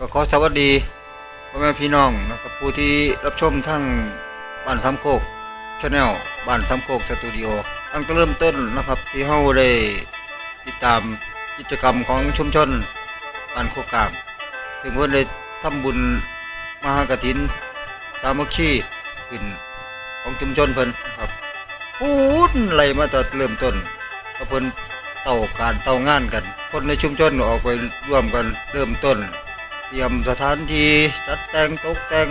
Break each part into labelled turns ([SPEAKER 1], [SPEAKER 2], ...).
[SPEAKER 1] ก็ขอสวัสดีพ่อแม่พี่น้องนะครับผู้ที่รับชมทั้งบ้านสามโคกชาแนลบ้านสามโคกสตูดิโอตั้งแต่เริ่มต้นนะครับที่เฮาได้ติดตามกิจกรรมของชุมชนบ้านโคกกางถึงเพิ่นได้ทำบุญมหากฐิน สามัคคีขึ้นของชุมชนเพิ่นนะครับพูดอะไรมาแต่เริ่มต้นก็เพิ่นเต่าการเต่างานกัน คนในชุมชนออกไปร่วมกันเริ่มต้น เตรียมสถานที่จัดแต่งตกแต่ง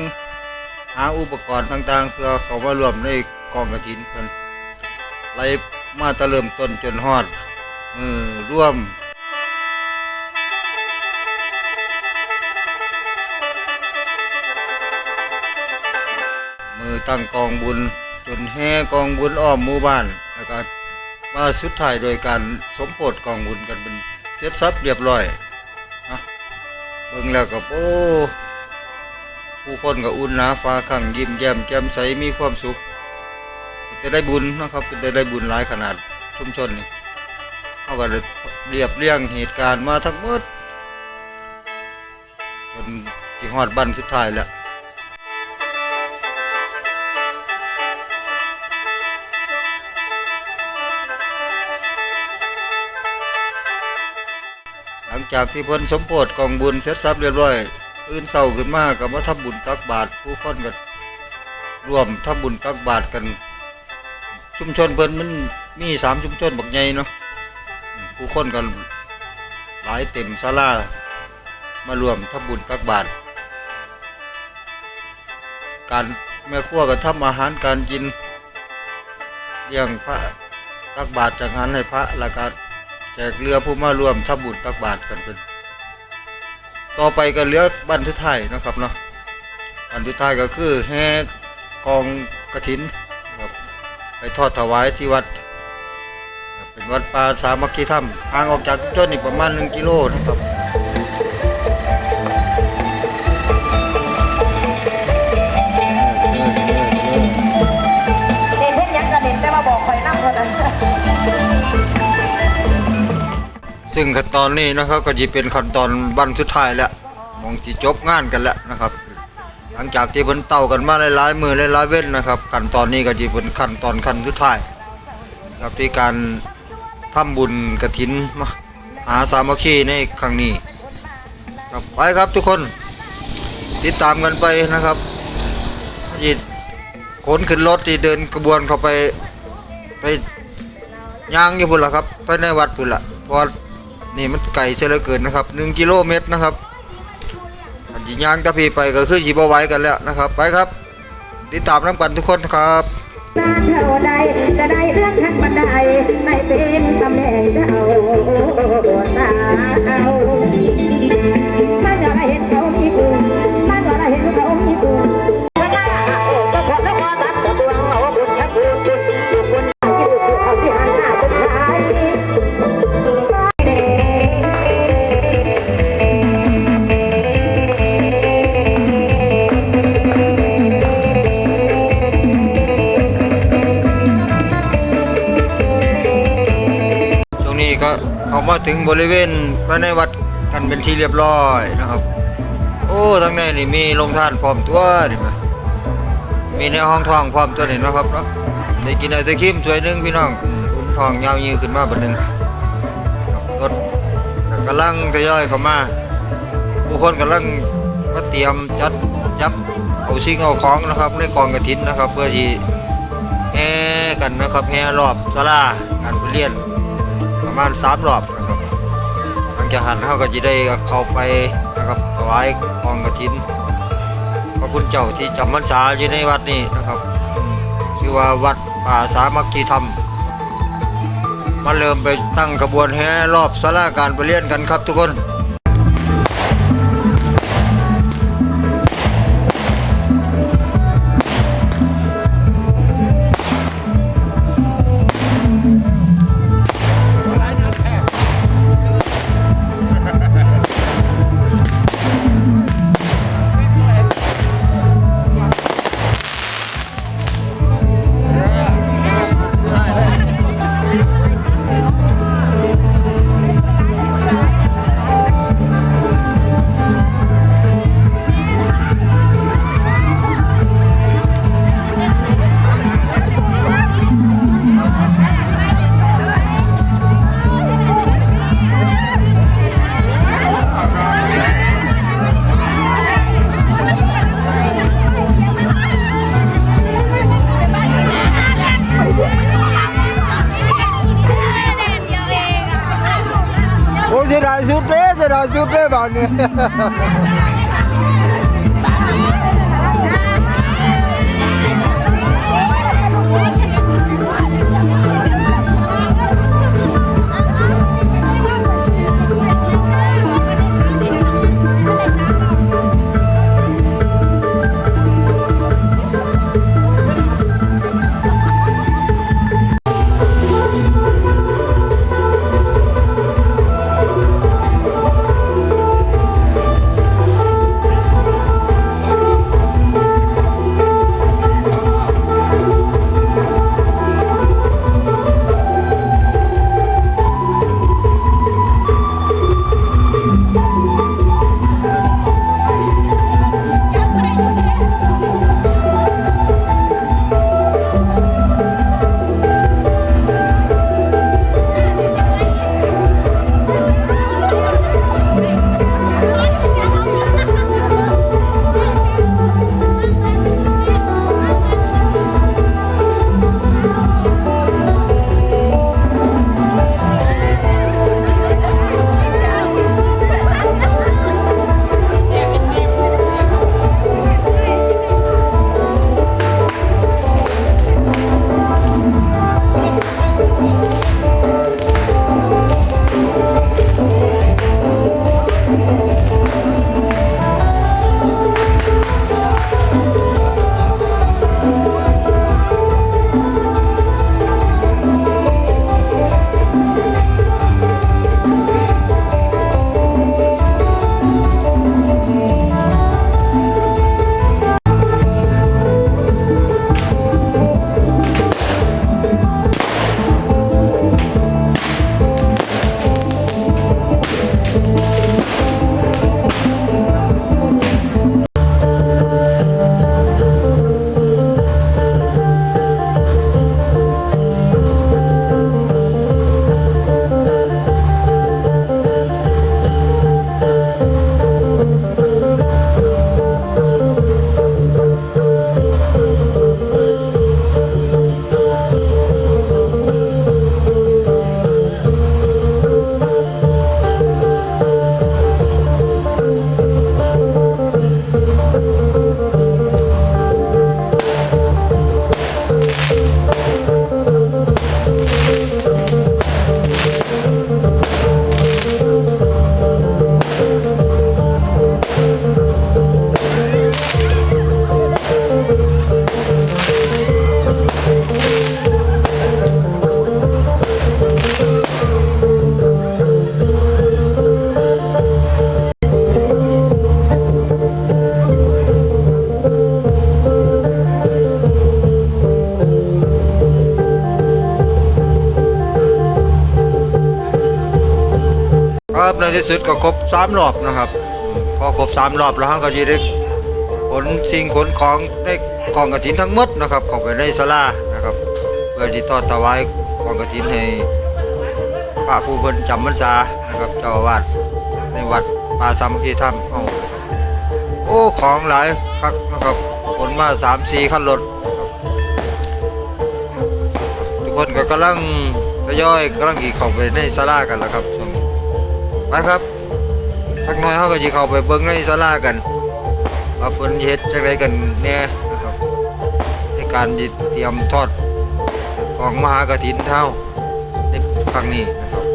[SPEAKER 1] หาอุปกรณ์ต่างๆ เพื่อเข้ามารวมในกองกระถินเพิ่นไล่มาตะเริ่มต้นจนฮอดมือร่วมมือตั้งกองบุญจนแห่กองบุญอ้อมหมู่บ้านแล้วก็มาสุดท้ายโดยการสมโพธกองบุญกันเป็นเสร็จสับเรียบร้อย เบิ่งแล้วก็โอ้ผู้คนก็อุ่นหนาฟ้าขังยิ้มแย้มแจ่มใสมีความสุขจะได้บุญนะครับจะได้บุญหลายขนาดชุมชนนี่เขาก็เลยเรียบเรียงเหตุการณ์มาทั้งหมดจนที่ฮอดบ้านสุดท้ายแล้ว จากที่เพิ่นสมโพธิกองบุญเสร็จสับเรียบร้อยตื่นเช้าขึ้นมาก็มาทำบุญตักบาตรผู้คนก็ร่วมทำบุญตักบาตรกัน ชุมชนเพิ่นมันมีสามชุมชนบักใหญ่เนาะผู้คนกันหลายเต็มศาลามารวมทำบุญตักบาตรการแม่ครัวก็ทำอาหารการกินเลี้ยงพระตักบาตรจากงานให้พระแล้วก็ แจกเรือผู้มาร่วมทับุญตักบาตรกันเป็น ต่อไปก็เลือบ้านทุไทยนะครับเนาะบันทุไทยก็คือแห่กองกระถินไปทอดถวายที่วัด เป็นวัดป่าสามัคคีธรรมห่างออกจากจุดนี้ประมาณหนึ่งกิโลนะครับ ซึ่งขั้นตอนนี้นะครับก็จะเป็นขั้นตอนบันสุดท้ายแล้วมองที่จบงานกันแล้วนะครับ หลังจากที่เพิ่นเต่ากันมาหลายๆมือหลายๆเว้นนะครับขั้นตอนนี้ก็จะเป็นขั้นตอนขั้นสุดท้ายครับที่การทำบุญกระถินมาหาสามัคคีในครั้งนี้ครับไปครับทุกคนติดตามกันไปนะครับที่ขนขึ้นรถที่เดินกระบวนเข้าไปไปย่างอยู่พุ่นละครับไปในวัดพุ่นละพราะว่า นี่มันไกลเสียเหลือเกินนะครับหนึ่งกิโลเมตรนะครับอันจีย่างตะพีไปก็คือสีบไว้กันแล้วนะครับ ไปครับ ติดตามน้ำกันทุกคนครับ
[SPEAKER 2] นี้ก็เขามา
[SPEAKER 1] ถึงบริเวณภายในวัดกันเป็นที่เรียบร้อยนะครับ โอ้ทั้งในนี่มีโรงทานพร้อมตัวนี่มามีในห้องทองพร้อมตัวนี่นะครับเนาะได้กินไอศครีมถ้วยนึงพี่น้องอืมอุ่นทองยาวยืขึ้นมาบัดหนึงรถก็กำลังทยอยเข้ามาผู้คนกำลังมาเตรียมจัดยับเอาสิ่งเอาของนะครับในกองกระถินนะครับ เพื่อที่แห่กันนะครับแห่รอบศาลาการเรียน มาณสามรอบนะครับหลังจากหันเขาก็จะได้เข้าไปนะครับถวายกองกระถินพระคุณเจ้าที่จำพรรษาอยู่ในวัดนี้นะครับชื่อว่าวัดป่าสามัคคีธรรมมาเริ่มไปตั้งขบวนแห่รอบสาราการประเรียนกันครับทุกคน ရာစုပဲပါနဲ့ ครับในที่สุดก็ครบสามรอบนะครับพอครบสามรอบแล้วก็จะได้ขนสิ่งขนของได้ของกระถินทั้งหมดนะครับเข้าไปในศาลานะครับเพื่อที่ทอดถวายของกระถินให้พระผู้เพิ่นจำพรรษานะครับเจ้าอาวาสในวัดป่าสามัคคีธรรมเอาโอ้ของหลายคักนะครับขนมาสามสี่คันรถทุกคนก็กำลังทยอยกำลังขี่เข้าไปในศาลากันแล้วครับ นี้ไปครับสักน้อยเขาก็จะเข้าไปเบิ้งในศาลากันว่าเพิ่นเฮ็ดจังไดกันแน่นะครับ ในการเตรียมทอดของมหากฐินเท่าในครั้งนี้นะครับ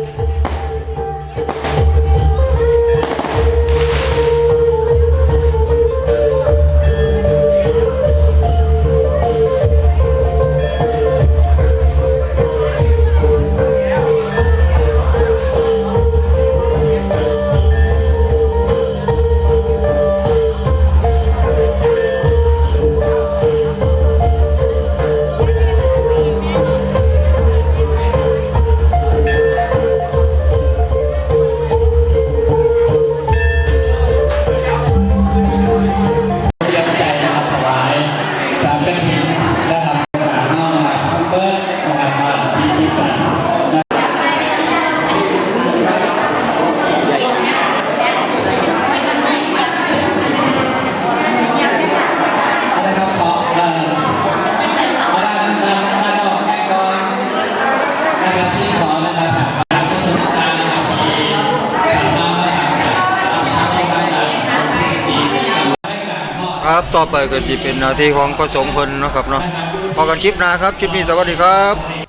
[SPEAKER 1] ครับ ต่อไปก็จะเป็นหน้าที่ของประสงค์เพิ่นนะครับเนาะพอกันชิปนะครับชิปนี้สวัสดีครับ